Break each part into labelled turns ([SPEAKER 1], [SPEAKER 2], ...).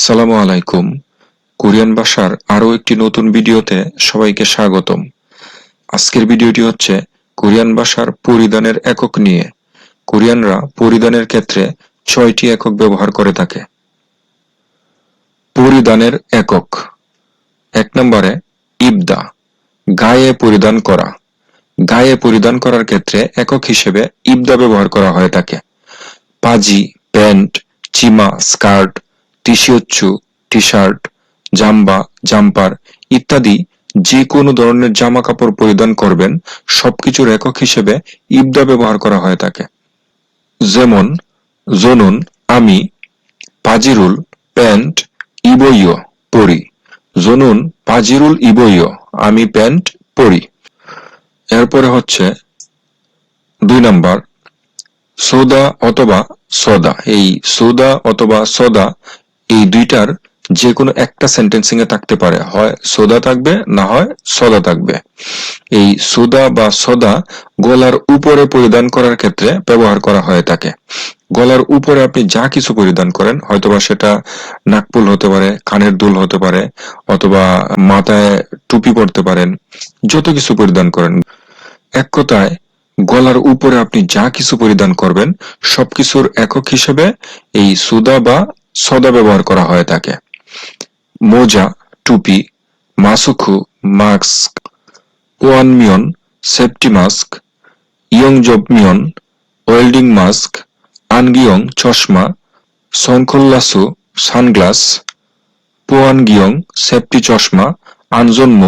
[SPEAKER 1] আসসালামু আলাইকুম। কোরিয়ান ভাষার আরও একটি নতুন ভিডিওতে সবাইকে স্বাগতম। আজকের ভিডিওটি হচ্ছে কোরিয়ান ভাষার পরিধানের একক নিয়ে। কোরিয়ানরা পরিধানের ক্ষেত্রে ছয়টি একক ব্যবহার করে থাকে। পরিধানের একক। এক নম্বরে ইবদা, গায়ে পরিধান করা। গায়ে পরিধান করার ক্ষেত্রে একক হিসেবে ইবদা ব্যবহার করা হয়ে থাকে। পাজি, প্যান্ট, চিমা, স্কার্ট টিশিওচ্ছু টি শার্ট জাম্বা জাম্পার ইত্যাদি যে কোনো ধরনের জামা কাপড় পরিধান করবেন। সবকিছুর একক হিসেবে ইবদা ব্যবহার করা হয়ে থাকে যেমন, জনুন, আমি, পাজিরুল, প্যান্ট, ইবইয়, পরি। জনুন, পাজিরুল, ইবইয়, আমি, প্যান্ট, পরি। এরপরে হচ্ছে দুই নাম্বার, সৌদা অথবা সদা। এই সৌদা অথবা সদা এই দুইটার যে কোনো একটা সেন্টেন্সিং এ থাকতে পারে। হয় সোদা থাকবে, না হয় সদা থাকবে। এই সোদা বা সদা গলার উপরে পরিধান করার ক্ষেত্রে ব্যবহার করা হয়ে থাকে। গলার উপরে আপনি যা কিছু পরিধান করেন, হয়তোবা সেটা নাকপুল হতে পারে, কানের দুল হতে পারে, অথবা মাথায় টুপি পরতে পারেন, যত কিছু পরিধান করেন। এক কথায়, গলার উপরে আপনি যা কিছু পরিধান করবেন, সবকিছুর একক হিসেবে এই সুদা বা সদা ব্যবহার করা হয়ে থাকে মোজা, টুপি, মাসুখু, মাস্ক ওয়ানমিয়ন সেফটি মাস্ক, ইয়ংজবমিয়ন, ওয়েল্ডিং মাস্ক, আনগিয়ং, চশমা সনখল্লাসু সানগ্লাস, পোয়ানগিয়ং, সেফটি চশমা, আনজন্ম,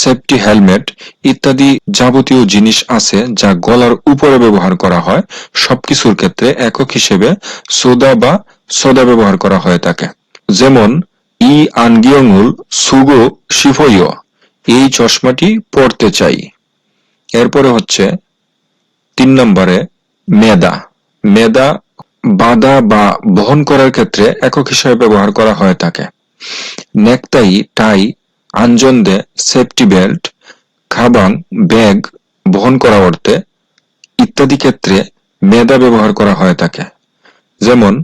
[SPEAKER 1] সেফটি হেলমেট ইত্যাদি যাবতীয় জিনিস আছে যা গলার উপরে ব্যবহার করা হয়। সবকিছুর ক্ষেত্রে একক হিসেবে সোদা বা সোদা ব্যবহার করা হয়ে থাকে যেমন, ই আনগিয়ংউল সুগো শিফইয় এই চশমাটি পড়তে চাই। এরপরে হচ্ছে, তিন নম্বরে, মেদা। মেদা বাধা বা বহন করার ক্ষেত্রে একক হিসেবে ব্যবহার করা হয়ে থাকে নেকটাই টাই, আঞ্জন্দে, সেফটি বেল্ট, খাবাং, ব্যাগ, বহন করা অর্থে, ইত্যাদি ক্ষেত্রে মেদা ব্যবহার করা হয়ে থাকে যেমন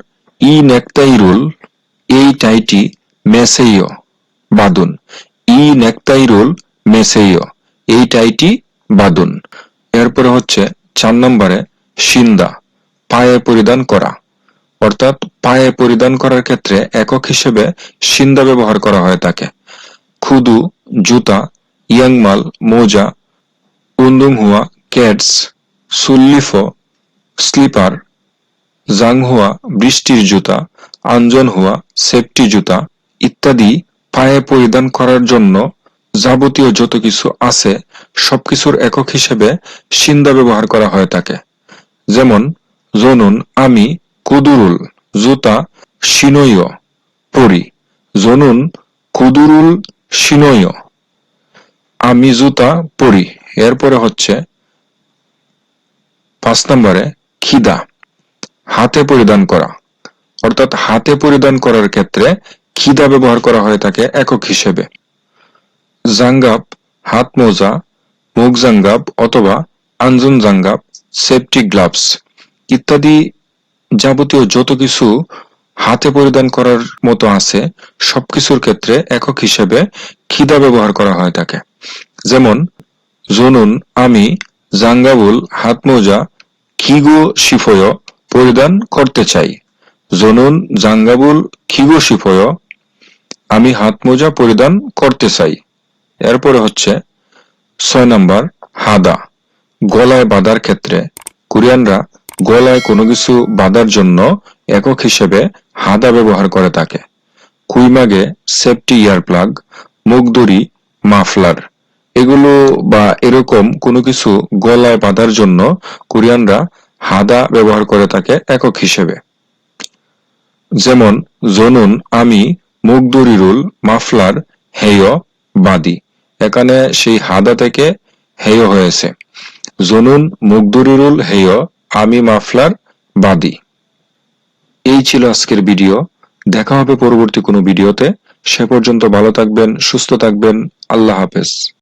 [SPEAKER 1] ই নেকটাই রুল এই টাইটি মেসেইয়, বাদুন। ই নেকটাই রুল মেসেইয়, এই টাইটি বাদুন। এরপরে হচ্ছে চার নম্বরে সিন্দা পায়ে পরিধান করা। অর্থাৎ পায়ে পরিধান করার ক্ষেত্রে একক হিসেবে সিন্দা ব্যবহার করা হয় তাকে। খুদু, জুতা, ইয়াংমাল, মোজা, উন্দুম হুয়া, ক্যাটস, সুল্লিফো, স্লিপার জাংহুয়া বৃষ্টির জুতা আঞ্জন হুয়া, সেফটি জুতা ইত্যাদি পায়ে পরিধান করার জন্য যাবতীয় যত কিছু আছে সবকিছুর একক হিসেবে সিন্দা ব্যবহার করা হয়ে থাকে যেমন, জনুন, আমি, কুদুরুল, জুতা সিনয় পরি। জনুন, কুদুরুল সিনয় আমি, জুতা, পরি। এরপরে হচ্ছে পাঁচ নম্বরে খিদা। হাতে পরিধান করা। অর্থাৎ হাতে পরিধান করার ক্ষেত্রে খিদা ব্যবহার করা হয়ে থাকে একক হিসেবে। জাঙ্গাপ হাত মোজা, মুখ জাঙ্গাপ অথবা আঞ্জুন জাঙ্গাপ সেফটি গ্লাভস ইত্যাদি যাবতীয় যত কিছু হাতে পরিধান করার মতো আছে, সবকিছুর ক্ষেত্রে একক হিসেবে খিদা ব্যবহার করা হয়ে থাকে। যেমন, জনুন, আমি, জাঙ্গাবুল, হাত মোজা খিগো শিফয় পরিধান করতে চাই। জনুন, জাঙ্গাবুল খিগো শিফয় আমি হাত মোজা পরিধান করতে চাই। এরপরে হচ্ছে ছয় নাম্বার, হাদা। গলায় বাঁধার ক্ষেত্রে কোরিয়ানরা গলায় কোনো কিছু বাঁধার জন্য একক হিসেবে হাদা ব্যবহার করে থাকে। কুইমাগে সেফটি ইয়ার প্লাগ মুখদড়ি মাফলার। এগুলো বা এরকম কোনো কিছু গলায় বাঁধার জন্য কোরিয়ানরা হাদা ব্যবহার করে থাকে একক হিসেবে। যেমন, জনুন, আমি মুখদড়ি রুল মাফলার, হেয়, বাদি। এখানে সেই হাদা থেকে হেয় হয়েছে। জনুন মুখদড়িরুল হেয়, আমি, মাফলার, বাদি। এই ছিল আজকের ভিডিও। দেখা হবে পরবর্তী কোনো ভিডিওতে। সে পর্যন্ত ভালো থাকবেন, সুস্থ থাকবেন। আল্লাহ হাফেজ।